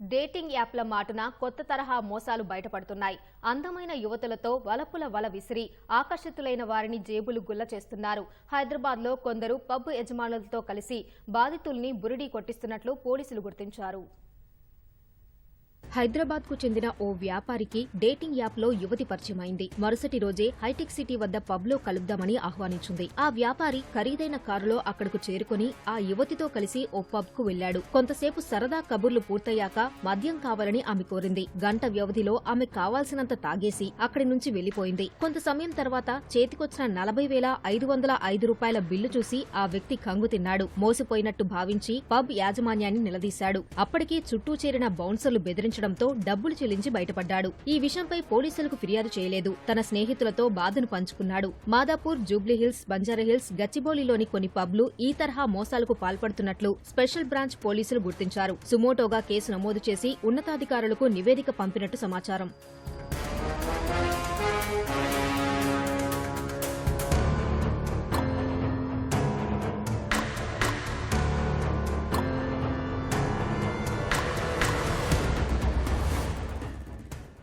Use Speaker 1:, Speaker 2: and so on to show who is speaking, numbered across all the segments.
Speaker 1: Dating యాప్ల మాటున కొత్త తరహా మోసాలు బయటపడుతున్నాయి. అందమైన యువతులతో వలపుల వల విసిరి ఆకర్షితులైన వారిని జేబులు గుల్ల చేస్తున్నారు. హైదరాబాద్లో కొందరు పబ్ యజమానులతో కలిసి బాధితుల్ని బురిడీ కొట్టిస్తున్నట్లు పోలీసులు గుర్తించారు. హైదరాబాద్కు చెందిన ఓ వ్యాపారికి డేటింగ్ యాప్లో యువతి పరిచయమైంది. మరుసటి రోజే హైటెక్ సిటీ వద్ద పబ్లో కలుద్దామని ఆహ్వానించింది. ఆ వ్యాపారి ఖరీదైన కారులో అక్కడకు చేరుకుని ఆ యువతితో కలిసి ఓ పబ్కు వెళ్ళాడు కొంతసేపు సరదా కబుర్లు పూర్తయ్యాక మద్యం కావాలని ఆమె కోరింది. గంట వ్యవధిలో ఆమె కావాల్సినంత తాగేసి అక్కడి నుంచి వెళ్ళిపోయింది కొంత సమయం తర్వాత చేతికొచ్చిన నలభై వేల ఐదు వందల ఐదు రూపాయల బిల్లు చూసి ఆ వ్యక్తి కంగు తిన్నాడు. మోసపోయినట్టు భావించి పబ్ యాజమాన్యాన్ని నిలదీశాడు. అప్పటికే చుట్టూ చేరిన బౌన్సర్లు బెదిరించడంతో డబ్బులు చెల్లించి బయటపడ్డాడు. ఈ విషయంపై పోలీసులకు ఫిర్యాదు చేయలేదు. తన స్నేహితులతో బాధను పంచుకున్నాడు. మాదాపూర్ జూబ్లీహిల్స్ బంజారాహిల్స్ గచ్చిబౌలిలోని కొన్ని పబ్లు ఈ తరహా మోసాలకు పాల్పడుతున్నట్లు స్పెషల్ బ్రాంచ్ పోలీసులు గుర్తించారు. సుమోటోగా కేసు నమోదు చేసి ఉన్నతాధికారులకు నివేదిక పంపినట్టు సమాచారం.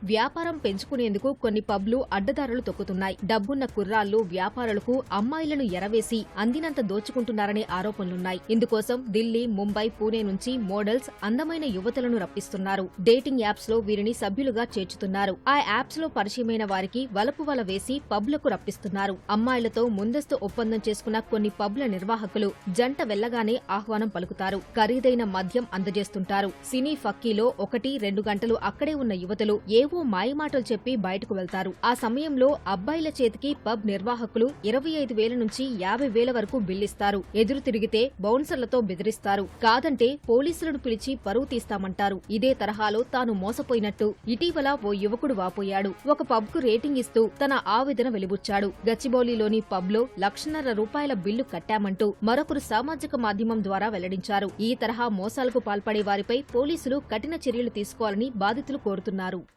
Speaker 1: వ్యాపారం పెంచుకునేందుకు కొన్ని పబ్లు అడ్డదారులు తొక్కుతున్నాయి. డబ్బున్న కుర్రాళ్ళు వ్యాపారులకు అమ్మాయిలను ఎరవేసి అందినంత దోచుకుంటున్నారనే ఆరోపణలున్నాయి. ఇందుకోసం ఢిల్లీ ముంబై పూణే నుంచి మోడల్స్ అందమైన యువతలను రప్పిస్తున్నారు. డేటింగ్ యాప్స్లో వీరిని సభ్యులుగా చేర్చుతున్నారు. ఆ యాప్స్లో పరిచయమైన వారికి వలపు వల వేసి పబ్లకు రప్పిస్తున్నారు. అమ్మాయిలతో ముందస్తు ఒప్పందం చేసుకున్న కొన్ని పబ్ల నిర్వాహకులు జంట వెళ్ళగానే ఆహ్వానం పలుకుతారు. ఖరీదైన మద్యం అందజేస్తుంటారు. సినీ ఫక్కీలో ఒకటి రెండు గంటలు అక్కడే ఉన్న యువతులు ఏవో మాయమాటలు చెప్పి బయటకు వెళ్తారు. ఆ సమయంలో అబ్బాయిల చేతికి పబ్ నిర్వాహకులు ఇరవై ఐదు వేల నుంచి యాభై వేల వరకు బిల్లిస్తారు. ఎదురు తిరిగితే బౌన్సర్లతో బెదిరిస్తారు. కాదంటే పోలీసులను పిలిచి పరువు తీస్తామంటారు. ఇదే తరహాలో తాను మోసపోయినట్టు. ఇటీవల ఓ యువకుడు వాపోయాడు. ఒక పబ్కు రేటింగ్ ఇస్తూ తన ఆవేదన వెలిబుచ్చాడు. గచ్చిబౌలిలోని పబ్లో లక్షన్నర రూపాయల బిల్లు కట్టామంటూ మరొకరు సామాజిక మాధ్యమం ద్వారా వెల్లడించారు. ఈ తరహా మోసాలకు పాల్పడే వారిపై పోలీసులు కఠిన చర్యలు తీసుకోవాలని బాధితులు కోరుతున్నారు.